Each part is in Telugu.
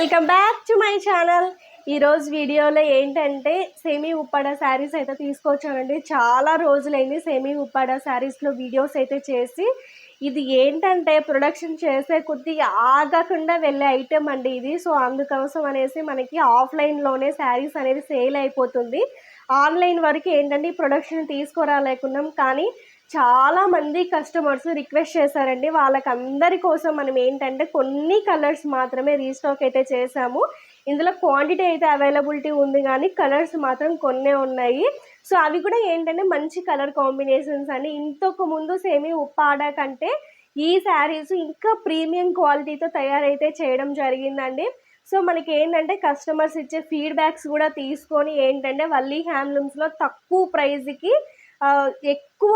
Welcome back to my channel ఈరోజు వీడియోలో ఏంటంటే సెమీ ఉప్పాడ శారీస్ అయితే తీసుకొచ్చానండి చాలా రోజులైంది సెమీ ఉప్పాడ శారీస్లో వీడియోస్ అయితే చేసి. ఇది ఏంటంటే ప్రొడక్షన్ చేసే కొద్ది ఆగకుండా వెళ్ళే ఐటెం అండి ఇది. సో అందుకోసం అనేసి మనకి ఆఫ్లైన్లోనే శారీస్ అనేది సేల్ అయిపోతుంది. ఆన్లైన్ వరకు ఏంటంటే ప్రొడక్షన్ తీసుకురాలేకున్నాం. కానీ చాలా మంది కస్టమర్స్ రిక్వెస్ట్ చేశారండి. వాళ్ళకందరి కోసం మనం ఏంటంటే కొన్ని కలర్స్ మాత్రమే రీస్టాక్ అయితే చేసాము ఇందులో క్వాంటిటీ అయితే అవైలబిలిటీ ఉంది కానీ కలర్స్ మాత్రం కొన్నే ఉన్నాయి. సో అవి కూడా ఏంటంటే మంచి కలర్ కాంబినేషన్స్ అండి. ఇంతకు ముందు సేమీ ఉప్పాడ కంటే ఈ శారీస్ ఇంకా ప్రీమియం క్వాలిటీతో తయారైతే చేయడం జరిగిందండి. సో మనకి ఏంటంటే కస్టమర్స్ ఇచ్చే ఫీడ్బ్యాక్స్ కూడా తీసుకొని ఏంటంటే వల్లీ హ్యాండ్లూమ్స్లో తక్కువ ప్రైజ్కి ఎక్కువ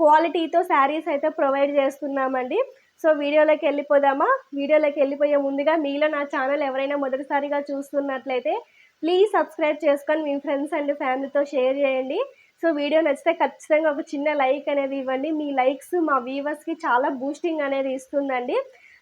క్వాలిటీతో శారీస్ అయితే ప్రొవైడ్ చేస్తున్నామండి. సో వీడియోలోకి వెళ్ళిపోదామా? వీడియోలోకి వెళ్ళిపోయే ముందుగా మీలో నా ఛానల్ ఎవరైనా మొదటిసారిగా చూస్తున్నట్లయితే ప్లీజ్ సబ్స్క్రైబ్ చేసుకొని మీ ఫ్రెండ్స్ అండ్ ఫ్యామిలీతో షేర్ చేయండి. సో వీడియో నచ్చితే ఖచ్చితంగా ఒక చిన్న లైక్ అనేది ఇవ్వండి. మీ లైక్స్ మా వ్యూవర్స్కి చాలా బూస్టింగ్ అనేది ఇస్తుందండి.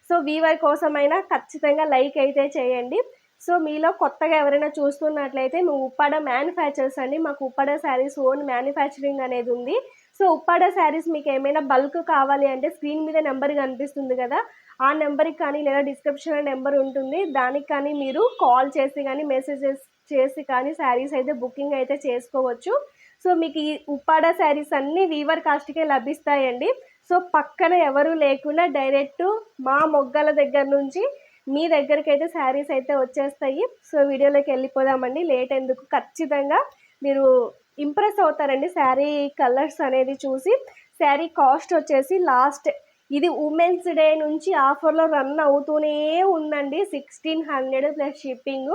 సో వీవర్ కోసమైనా ఖచ్చితంగా లైక్ అయితే చేయండి. సో మీలో కొత్తగా ఎవరైనా చూస్తున్నట్లయితే మేము ఉప్పాడ మ్యానుఫ్యాక్చర్స్ అండి. మాకు ఉప్పాడ శారీస్ ఓన్ మ్యానుఫ్యాక్చరింగ్ అనేది ఉంది. సో ఉప్పాడ శారీస్ మీకు ఏమైనా బల్క్ కావాలి అంటే స్క్రీన్ మీద నెంబర్ కనిపిస్తుంది కదా ఆ నెంబర్కి కానీ లేదా డిస్క్రిప్షన్లో నెంబర్ ఉంటుంది. దానికి కానీ మీరు కాల్ చేసి కానీ మెసేజెస్ చేసి కానీ శారీస్ అయితే బుకింగ్ అయితే చేసుకోవచ్చు. సో మీకు ఈ ఉప్పాడ శారీస్ అన్నీ వీవర్ కాస్ట్కే లభిస్తాయండి. సో పక్కన ఎవరు లేకుండా డైరెక్ట్ మా మొగ్గల దగ్గర నుంచి మీ దగ్గరికి అయితే శారీస్ అయితే వచ్చేస్తాయి. సో వీడియోలోకి వెళ్ళిపోదామండి. లేట్ ఎందుకు? ఖచ్చితంగా మీరు ఇంప్రెస్ అవుతారండి. శారీ కలర్స్ అనేది చూసి శారీ కాస్ట్ వచ్చేసి లాస్ట్ ఇది ఉమెన్స్ డే నుంచి ఆఫర్లో రన్ అవుతూనే ఉందండి. Sixteen hundred plus shipping.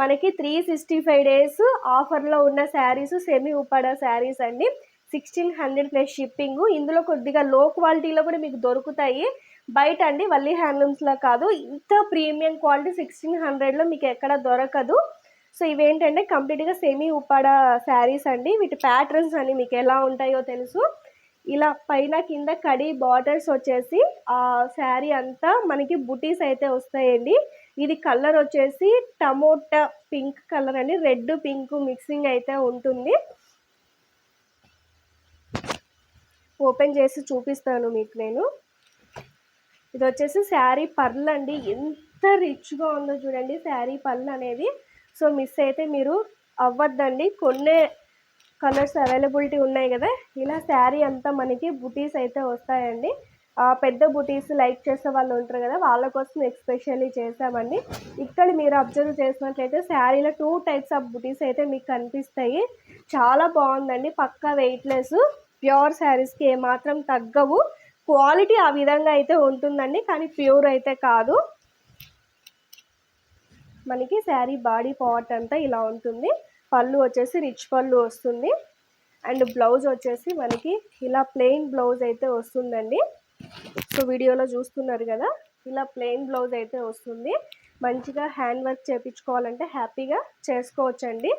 మనకి త్రీ సిక్స్టీ ఫైవ్ డేస్ ఆఫర్లో ఉన్న శారీస్ సెమీ ఉపాడా శారీస్ అండి. Sixteen hundred plus shipping. ఇందులో కొద్దిగా లో క్వాలిటీలో కూడా మీకు దొరుకుతాయి. బయట అండి వల్లీ హ్యాండ్లూమ్స్లో కాదు. ఇంత ప్రీమియం క్వాలిటీ సిక్స్టీన్ హండ్రెడ్లో మీకు ఎక్కడ దొరకదు. సో ఇవేంటంటే కంప్లీట్గా సెమీ ఉప్పాడ శారీస్ అండి. వీటి ప్యాటర్న్స్ అని మీకు ఎలా ఉంటాయో తెలుసు. ఇలా పైన కింద కడి బార్డర్స్ వచ్చేసి ఆ శారీ అంతా మనకి బుటీస్ అయితే వస్తాయండి. ఇది కలర్ వచ్చేసి టమోటా పింక్ కలర్ అండి. రెడ్ పింక్ మిక్సింగ్ అయితే ఉంటుంది. ఓపెన్ చేసి చూపిస్తాను మీకు నేను. ఇది వచ్చేసి శారీ పర్ల్ అండి. ఎంత రిచ్గా ఉందో చూడండి. శారీ పర్ల్ అనేది సో మిస్ అయితే మీరు అవ్వద్దండి. కొన్ని కలర్స్ అవైలబిలిటీ ఉన్నాయి కదా. ఇలా శారీ అంతా మనకి బుటీస్ అయితే వస్తాయండి. పెద్ద బుటీస్ లైక్ చేసే వాళ్ళు ఉంటారు కదా వాళ్ళ కోసం ఎక్స్పెషల్లీ చేసామండి ఇక్కడ మీరు అబ్జర్వ్ చేసినట్లయితే శారీలో టూ టైప్స్ ఆఫ్ బుటీస్ అయితే మీకు కనిపిస్తాయి. చాలా బాగుందండి. పక్కా వెయిట్లెస్ ప్యూర్ శారీస్కి ఏమాత్రం తగ్గవు. క్వాలిటీ ఆ విధంగా అయితే ఉంటుందండి. కానీ ప్యూర్ అయితే కాదు. మనకి శారీ బాడీ పార్ట్ అంతా ఇలా ఉంటుంది. పళ్ళు వచ్చేసి రిచ్ పళ్ళు వస్తుంది. అండ్ బ్లౌజ్ వచ్చేసి మనకి ఇలా ప్లెయిన్ బ్లౌజ్ అయితే వస్తుందండి. సో వీడియోలో చూస్తున్నారు కదా ఇలా ప్లెయిన్ బ్లౌజ్ అయితే వస్తుంది. మంచిగా హ్యాండ్ వర్క్ చేయించుకోవాలంటే హ్యాపీగా చేసుకోవచ్చండి.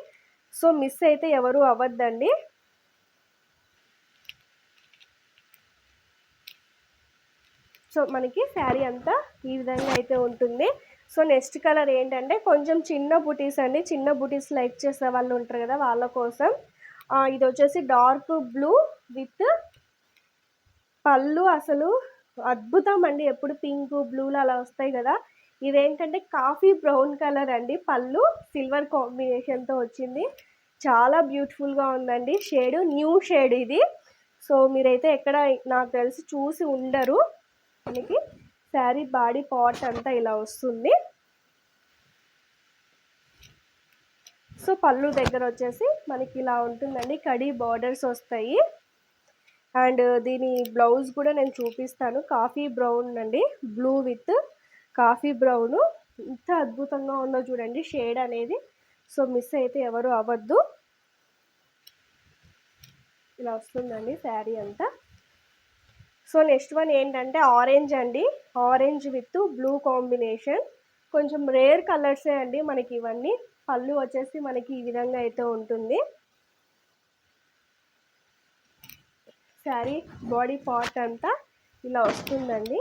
సో మిస్ అయితే ఎవరు అవ్వద్దండి. సో మనకి శారీ అంతా ఈ విధంగా అయితే ఉంటుంది. సో నెక్స్ట్ కలర్ ఏంటంటే కొంచెం చిన్న బుటీస్ అండి. చిన్న బుటీస్ లైక్ చేసే వాళ్ళు ఉంటారు కదా వాళ్ళ కోసం. ఇది వచ్చేసి డార్క్ బ్లూ విత్ పళ్ళు అసలు అద్భుతం అండి. ఎప్పుడు పింక్ బ్లూలు అలా వస్తాయి కదా. ఇదేంటంటే కాఫీ బ్రౌన్ కలర్ అండి. పళ్ళు సిల్వర్ కాంబినేషన్తో వచ్చింది. చాలా బ్యూటిఫుల్గా ఉందండి. షేడ్ న్యూ షేడ్ ఇది. సో మీరైతే ఎక్కడ నాకు తెలిసి చూసి ఉండరు. మనకి శారీ బాడీ పార్ట్ అంతా ఇలా వస్తుంది. సో పళ్ళు దగ్గర వచ్చేసి మనకి ఇలా ఉంటుందండి. కడీ బార్డర్స్ వస్తాయి. అండ్ దీని బ్లౌజ్ కూడా నేను చూపిస్తాను. కాఫీ బ్రౌన్ అండి. Blue with coffee brown. ఇంత అద్భుతంగా ఉందో చూడండి. షేడ్ అనేది సో మిస్ అయితే ఎవరు అవ్వద్దు. ఇలా వస్తుందండి శారీ అంతా. సో నెక్స్ట్ వన్ ఏంటంటే ఆరెంజ్ అండి. Orange with blue combination. కొంచెం రేర్ కలర్సే అండి మనకి ఇవన్నీ. పళ్ళు వచ్చేసి మనకి ఈ విధంగా అయితే ఉంటుంది. శారీ బాడీ పార్ట్ అంతా ఇలా వస్తుందండి.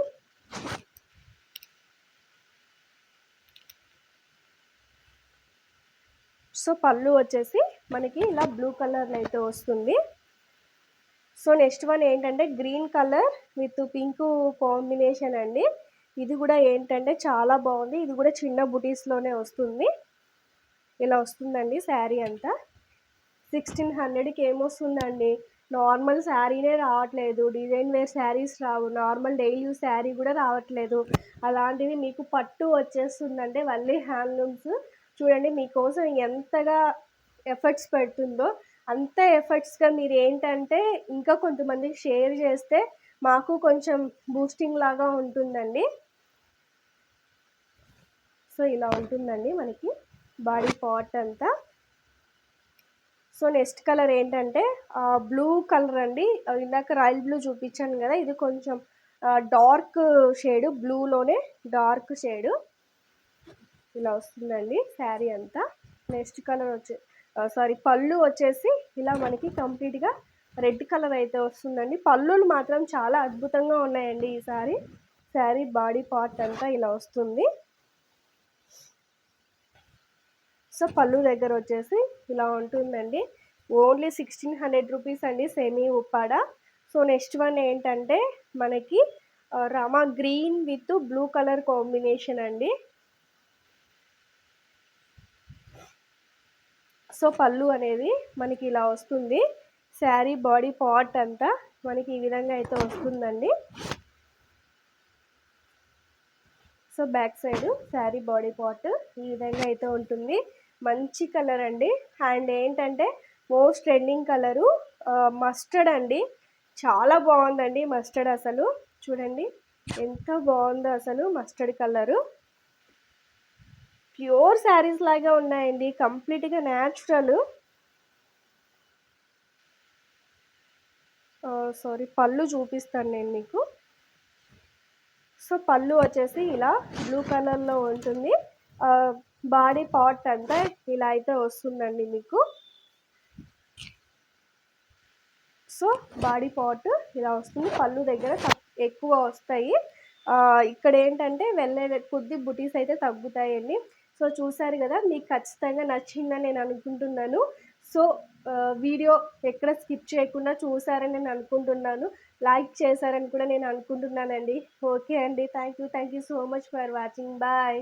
సో పళ్ళు వచ్చేసి మనకి ఇలా బ్లూ కలర్లో అయితే వస్తుంది. సో నెక్స్ట్ వన్ ఏంటంటే green colour with pink combination అండి. ఇది కూడా ఏంటంటే చాలా బాగుంది. ఇది కూడా చిన్న బుటీస్లోనే వస్తుంది. ఇలా వస్తుందండి శారీ అంతా. సిక్స్టీన్ హండ్రెడ్కి ఏమొస్తుందండి నార్మల్ శారీనే రావట్లేదు. డిజైన్ వేర్ శారీస్ రావు. నార్మల్ డైలీ యూస్ శారీ కూడా రావట్లేదు. అలాంటిది మీకు పట్టు వచ్చేస్తుందంటే వల్లీ హ్యాండ్లూమ్స్. చూడండి మీకోసం ఎంతగా ఎఫర్ట్స్ పెడుతుందో అంత ఎఫర్ట్స్గా మీరు ఏంటంటే ఇంకా కొంతమందికి షేర్ చేస్తే మాకు కొంచెం బూస్టింగ్ లాగా ఉంటుందండి. సో ఇలా ఉంటుందండి మనకి బాడీ పార్ట్ అంతా. సో నెక్స్ట్ కలర్ ఏంటంటే బ్లూ కలర్ అండి. ఇందాక రాయల్ బ్లూ చూపించాను కదా ఇది కొంచెం డార్క్ షేడు బ్లూలోనే డార్క్ షేడు. ఇలా వస్తుందండి శారీ అంతా. నెక్స్ట్ కలర్ వచ్చి సారీ పళ్ళు వచ్చేసి ఇలా మనకి కంప్లీట్గా రెడ్ కలర్ అయితే వస్తుందండి. పళ్ళులు మాత్రం చాలా అద్భుతంగా ఉన్నాయండి ఈసారి శారీ బాడీ పార్ట్ అంతా ఇలా వస్తుంది. సో పళ్ళు దగ్గర వచ్చేసి ఇలా ఉంటుందండి. ఓన్లీ సిక్స్టీన్ హండ్రెడ్ రూపీస్ అండి semi Uppada. So next one ఏంటంటే మనకి Rama green with blue colour combination అండి. సో పళ్ళు అనేది మనకి ఇలా వస్తుంది. శారీ బాడీ పార్ట్ అంతా మనకి ఈ విధంగా అయితే వస్తుందండి. So back side sari body part ఈ విధంగా అయితే ఉంటుంది. మంచి కలర్ అండి. అండ్ ఏంటంటే మోస్ట్ ట్రెండింగ్ కలరు మస్టర్డ్ అండి. చాలా బాగుందండి మస్టర్డ్ అసలు. చూడండి ఎంత బాగుందో అసలు మస్టర్డ్ కలరు. ప్యూర్ శారీస్ లాగా ఉన్నాయండి. కంప్లీట్గా న్యాచురల్ సారీ పళ్ళు చూపిస్తాను నేను మీకు. సో పళ్ళు వచ్చేసి ఇలా బ్లూ కలర్లో ఉంటుంది. బాడీ పార్ట్ అంతా ఇలా అయితే వస్తుందండి మీకు. సో బాడీ పార్ట్ ఇలా వస్తుంది. పళ్ళు దగ్గర ఎక్కువ వస్తాయి. ఇక్కడ ఏంటంటే వెళ్ళే కొద్ది బుటీస్ అయితే తగ్గుతాయండి. సో చూసారు కదా మీకు ఖచ్చితంగా నచ్చిందని నేను అనుకుంటున్నాను. సో వీడియో ఎక్కడ స్కిప్ చేయకుండా చూసారని నేను అనుకుంటున్నాను. లైక్ చేశారని కూడా నేను అనుకుంటున్నానండి. ఓకే అండి. Thank you thank you so much for watching. Bye.